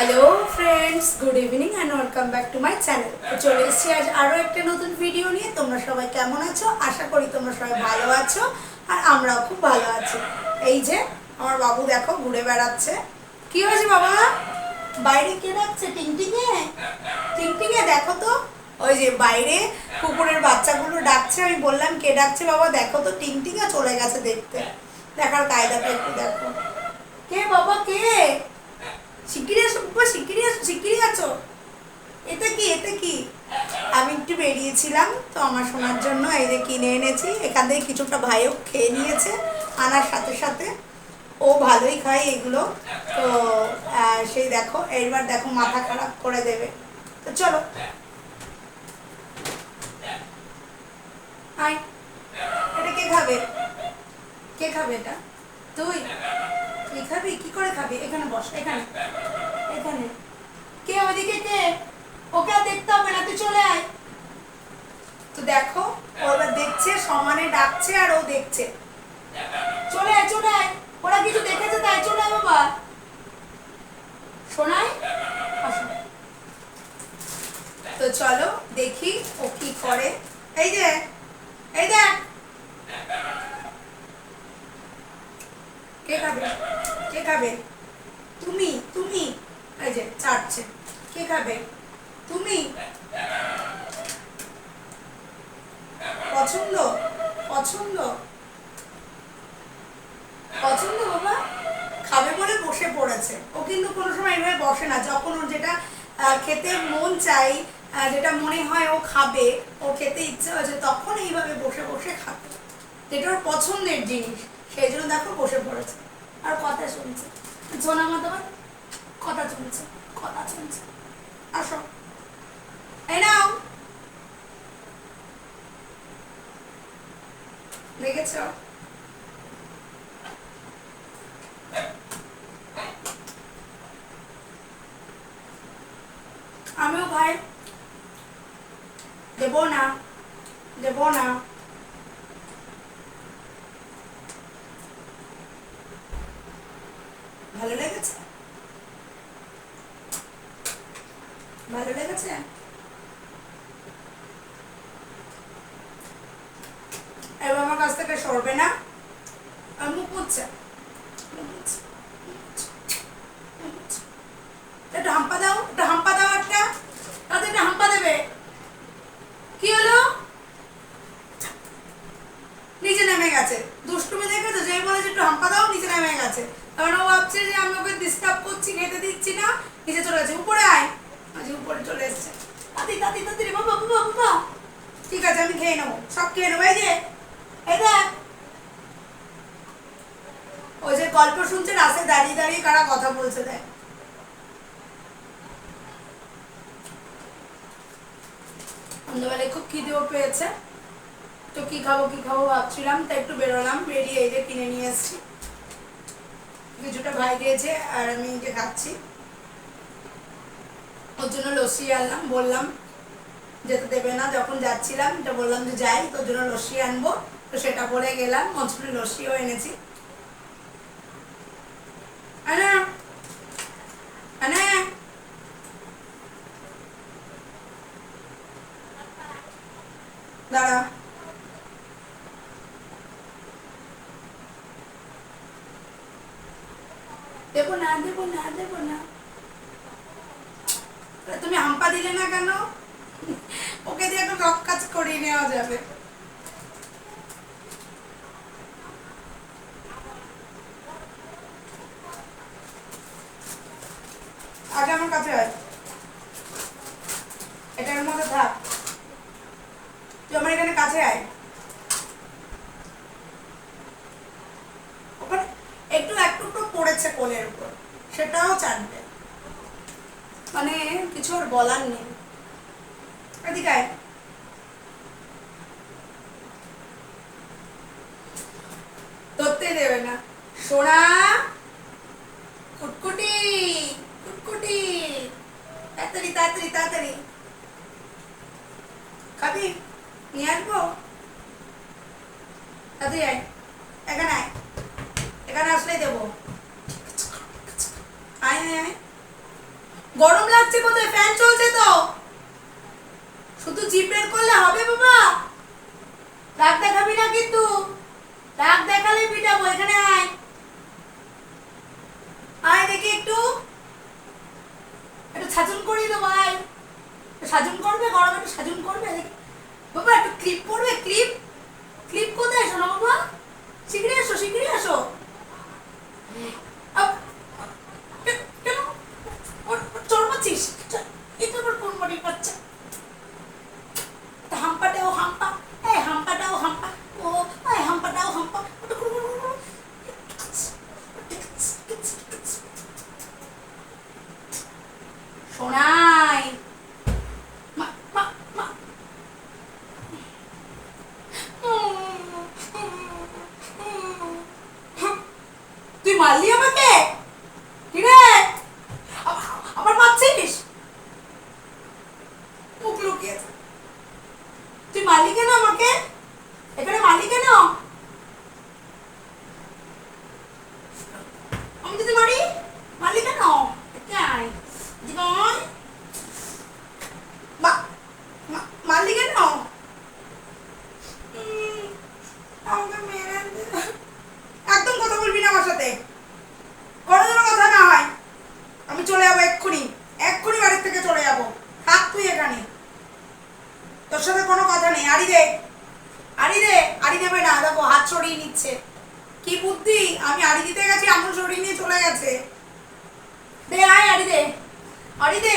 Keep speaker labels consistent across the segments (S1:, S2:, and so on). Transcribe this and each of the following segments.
S1: Hello friends good evening and welcome back to my channel চলে এসেছি আজ আরও একটা নতুন ভিডিও নিয়ে। তোমরা সবাই কেমন আছো? আশা করি তোমরা সবাই ভালো আছো আর আমরাও খুব ভালো আছি। এই যে, আমার বাবু দেখো ঘুরে বেড়াচ্ছে। কি হয়েছে বাবা? বাইরে কে ডাকছে? টিংটিঙে? টিংটিঙে দেখো তো। ওই যে বাইরে কুকুরের বাচ্চাগুলো ডাকছে। আমি বললাম, কে ডাকছে বাবা? দেখো তো, টিংটিঙে চলে গেছে দেখতে। দেখার কায়দাটা একটু দেখো। কে বাবা? কে? শিগগিরি আসো বাবা শিগগিরি আছো। এটা কি এটা কি? আমি একটু বেরিয়েছিলাম, তো আমার শোনার জন্য এই যে কিনে এনেছি। এখান থেকে কিছুটা ভাইও খেয়ে নিয়েছে, আনার সাথে সাথে। ও ভালোই খায় এগুলো। তো সেই দেখো, এইবার দেখো মাথা খারাপ করে দেবে। তো চলো। আয়। এটা কে খাবে? কে খাবে এটা? তুই? খাবি? কি করে খাবি? এখানে বস, এখানে। এখানে। কে ওদিকে কে? ওকে দেখতে হবে না, তুই চলে আয়। তো দেখো, ও এবার দেখছে, সমানে ডাকছে আর ও দেখছে। চলে আয় চলে আয়। ওরা কিছু দেখেছে, তাই চলে আয় বাবা। আসো। তো চলো, দেখি ও কি করে। এই যে এই দেখ কে খাবে কে খাবে? তুমি তুমি। এই যে চাটছে কে খাবে? তুমি। পছন্দ? পছন্দ? পছন্দ বাবা? খাবে বলে বসে পড়েছে। ও কিন্তু কোনো সময় এভাবে বসে না। যখন ওর যেটা খেতে মন চাই যেটা মনে হয় ও খাবে, ও খেতে ইচ্ছে হয়েছে, তখন এইভাবে বসে বসে খাবে। যেটা ওর পছন্দের জিনিস, সেই জন্য দেখো বসে পড়েছে। আর কথা শুনছে। জোনা মতো কথা শুনছে কথা শুনছে। আসো। এই নাও। দেখেছ আমিও ভাই দেব না দেব না ভালো লেগেছে? ভালো লেগেছে? এবার আমার কাছ থেকে সরবে না? আর মুখ মুচ্ছে মুখ মুচ্ছে, মুখ মুচ্ছে, মুখ মুচ্ছে। একটু হাম্পা দাও একটু হাম্পা দাও একটা তাতে একটা হাম্পা দেবে কি হলো নিচে নেমে গেছে দুষ্টুমি দেখে তো যেই বলেছে একটু হাম্পা দাও নিচে নেমে গেছে কারণ ও ভাবছে যে আমি ওকে ডিস্টার্ব করছি খেতে দিচ্ছি না নিচে চলে গেছে উপরে আয় আজ উপরে চলে এসছে তাতি তাতি তাতি রে বাবা বাবা বাবা ঠিক আছে আমি খেয়ে নেব, সব খেয়ে নেব, এই যে, এই দেখ। ওই যে গল্প শুনছে রাস্তায় দাঁড়িয়ে দাঁড়িয়ে কারা কথা বলছে দেখ। সন্ধ্যাবেলায় খুব খিদেও পেয়েছে। তো কি খাব কি খাব ভাবছিলাম তাই একটু বেরোলাম, বেরিয়ে এই যে কিনে নিয়ে এসেছি। কিছুটা ভাই দিয়েছে আর আমি যে খাচ্ছি। ওর জন্য লস্যি আনলাম, বললাম যেতে দেবে না। যখন যাচ্ছিলাম, তো বললাম যে যাই, তোর জন্য লস্যি আনব। তো সেটা বলে গেলাম মজপুরি লস্যিও এনেছি। দেবো না দেবো না দেবো না। তুমি হাম্পা দিলে না কেন ওকে দিয়ে একটু রক কাজ করিয়ে নেওয়া যাবে। আগে আমার কাছে হয় এটার মধ্যে থাক। তুই আমার এখানে কাছে আয়। ওখানে একটু একটু একটু পড়েছে কোলের উপর। সেটাও চাটবে মানে কিছু আর বলার নেই। এদিকে আয়। দেবে না। সোনা, কুটকুটি কুটকুটি। তাড়াতাড়ি তাড়াতাড়ি তাড়াতাড়ি। খাবি? নিয়ে আসব? তাড়াতাড়ি আয়। এখানে আয়। এখানে আসলেই দেবো। আয় আয় আয়। গরম লাগছে কোথায়? ফ্যান চলছে তো। শুধু জিপ বের করলে হবে বাবা। রাগ দেখাবি না কিন্তু। রাগ দেখালে পিটাবো, এখানে আয়। আয় দেখি একটু। একটু সাজুন করিয়ে দেবো, আয়। সাজুন করবে, গরমে একটু সাজুন করবে বাবা, একটু ক্লিপ করবে ক্লিপ কোথায় এসো না বাবা শিগগিরি এসো শিগগিরি এসো আপ, কে- কেন ওর- ওর চোর মারছিস চ- এটা আবার কোন বাড়ির বাচ্চা তা হাম্পাটাও হাম্পা এই হাম্পাটাও হাম্পা ও এই হাম্পাটাও হাম্পা ওটা করু, করু, করু, করু। সোনাই মা মা মা তুই মারলি আমাকে কি রে আ- আবার মারছিস মুখ লুকিয়েছে তুই মারলি কেন আমাকে এখানে মারলি কেন আমি যদি মারি মারলি কেন এদিকে আয় এদিকে আয়। মা- মা- মারলি কেন উম, আমাকে মেরে দে। একদম কথা বলবি না আমার সাথে কোনো যেন কথা না হয় আমি চলে যাব এক্ষুনি এক্ষুনি বাড়ির থেকে চলে যাব থাক তুই এখানে তোর সাথে কোনো কথা নেই। আড়ি দে আড়ি দে আড়ি দেবে না দেখো, হাত সরিয়ে নিচ্ছে। কি বুদ্ধি? আমি আড়ি দিতে গেছি, আঙুল সরিয়ে নিয়ে চলে গেছে। দে, আয় আড়ি দে। আড়ি দে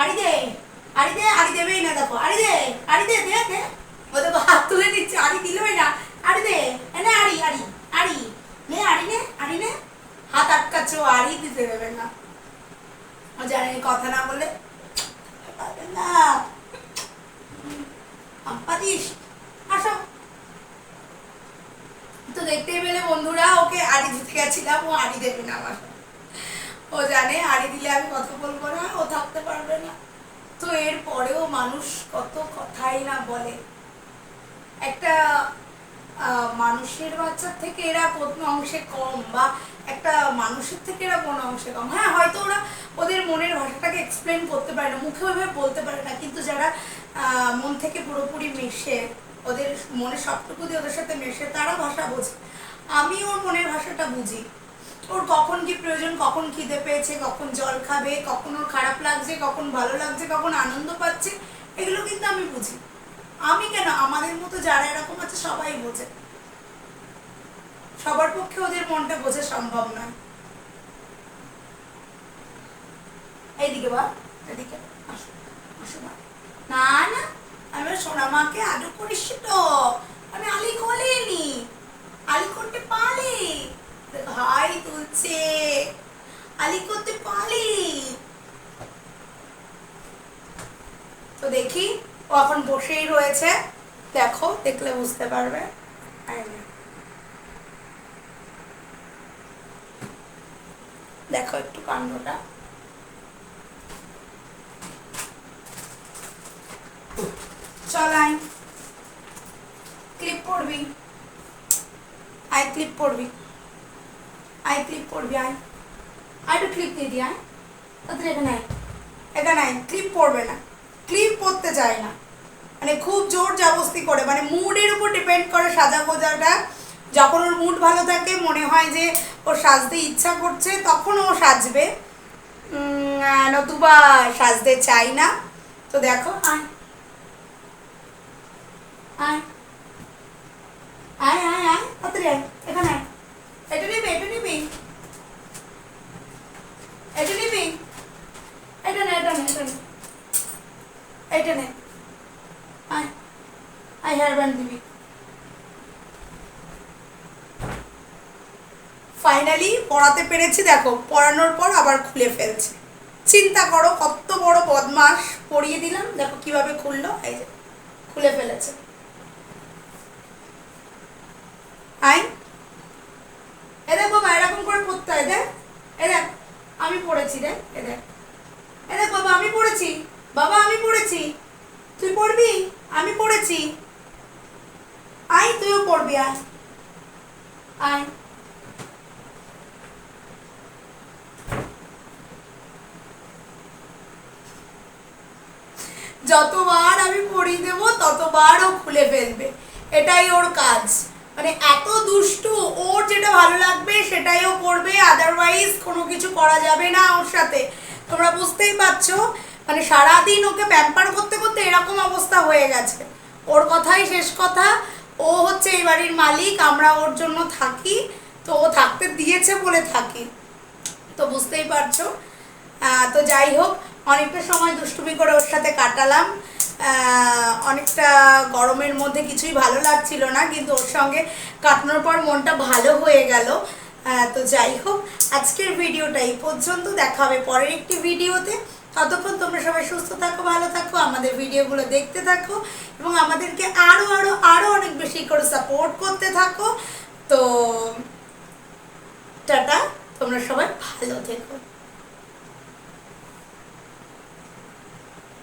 S1: আড়ি দে আড়ি দে আড়ি দেবেই না, দেখো। আড়ি দে আড়ি দে দে দে। ও দেখো, হাত তুলে নিচ্ছে আড়ি দিলই না আড়ি দে এনে আড়ি আড়ি আড়ি নে আড়ি নে আড়ি নে। হাত আটকাচ্ছে ও আড়ি দিতে দেবে না। ও জানে কথা না বলে পারবে না তো দেখতেই পেলে বন্ধুরা, ওকে আড়ি দিতে গেছিলাম, ও আড়ি দেবে না আমার। ও জানে, আড়ি দিলে আমি কথা বলব না, ও থাকতে পারবে না। তো এর পরেও মানুষ কত কথাই না বলে। একটা মানুষের বাচ্চার থেকে এরা কোন অংশে কম বা একটা মানুষের থেকে এরা কোন অংশে কম। হ্যাঁ হয়তো ওরা ওদের মনের ভাষাটাকে এক্সপ্লেন করতে পারে না, মুখে ওইভাবে বলতে পারে না, কিন্তু যারা মন থেকে পুরোপুরি মেশে, ওদের মনে সবটুকু দিয়ে ওদের সাথে মেশে তারা ভাষা বোঝে। আমি ওর মনের ভাষাটা বুঝি। ওর কখন কি প্রয়োজন, কখন খিদে পেয়েছে, কখন জল খাবে, কখন ওর খারাপ লাগছে, কখন ভালো লাগছে, কখন আনন্দ পাচ্ছে, এগুলো কিন্তু আমি বুঝি। আমি কেন? আমাদের মতো যারা এরকম আছে সবাই বোঝে। সবার পক্ষে ওদের মনটা বোঝা সম্ভব নয়। এইদিকে বা এদিকে। না না আমি ওর সোনা মাকে আদর করিস তো। আমি আলি খোলেনি আলি করতে পারি ভাই তুলছে। আলি করতে পারি তো দেখি, ও এখন বসেই রয়েছে। দেখো, দেখলে বুঝতে পারবে। দেখো একটু কাণ্ডটা। চল আয়। ক্লিপ পড়বি। আই ক্লিপ পড়বি। আই ক্লিপ পড়বি আই একটু ক্লিপ দিয়ে দি, আয়। তাদের এখানে আয়। এখানে আয়। ক্লিপ পড়বে না। ক্লিপ পরতে চায় না। মানে খুব জোর জাবস্তি করে। মানে মুডের উপর ডিপেন্ড করে সাজা গোজাটা। যখন ওর মুড ভালো থাকে, মনে হয় যে ওর সাজতে ইচ্ছা করছে, তখন ও সাজবে। নতুবা সাজতে চাই না। তো দেখো, আয়। আয়। আয় আয় আয়। এটা এটা নিবি। এটা নিবি। এটা এটা এটা নে। আয় ফাইনালি পড়াতে পেরেছি, দেখো। পড়ানোর পর আবার খুলে ফেলছে। চিন্তা করো, কত বড় বদমাস পড়িয়ে দিলাম, দেখো কীভাবে খুললো। এই যে, খুলে ফেলেছে। আই, এ দেখ বাবা, এরকম করে পড়তে হয়, দেখ। এ দেখ, আমি পড়েছি, দেখ, এ দেখ। এ দেখ বাবা, আমি পড়েছি। বাবা, আমি পড়েছি। তুই পড়বি? আমি পড়েছি। আয় তুইও পড়বি, আয়। আয়। যতবার আমি পরিয়ে দেবো, ততবার ও খুলে ফেলবে। এটাই ওর কাজ। মানে এত দুষ্টু, ওর যেটা ভালো লাগবে সেটাই ও করবে আদারওয়াইজ কোনো কিছু করা যাবে না ওর সাথে। তোমরা বুঝতেই পারছ? মানে সারাদিন ওকে প্যাম্পার করতে করতে এরকম অবস্থা হয়ে গেছে। ওর কথাই শেষ কথা। ও হচ্ছে এই বাড়ির মালিক, আমরা ওর জন্য থাকি। তো ও থাকতে দিয়েছে বলে থাকি। তো বুঝতেই পারছ? তো যাই হোক, অনেকটা সময় দুষ্টুমি করে ওর সাথে কাটালাম। অনেকটা গরমের মধ্যে কিছুই ভালো লাগছিল না, কিন্তু ওর সঙ্গে কাটানোর পর মনটা ভালো হয়ে গেল। তো যাই হোক, আজকের ভিডিওটা এই পর্যন্ত, দেখা হবে পরের একটি ভিডিওতে। ততক্ষণ তোমরা সবাই সুস্থ থাকো, ভালো থাকো, আমাদের ভিডিওগুলো দেখতে থাকো, এবং আমাদেরকে আরও আরও আরও অনেক বেশি করে সাপোর্ট করতে থাকো। তো, টাটা, তোমরা সবাই ভালো থেকো।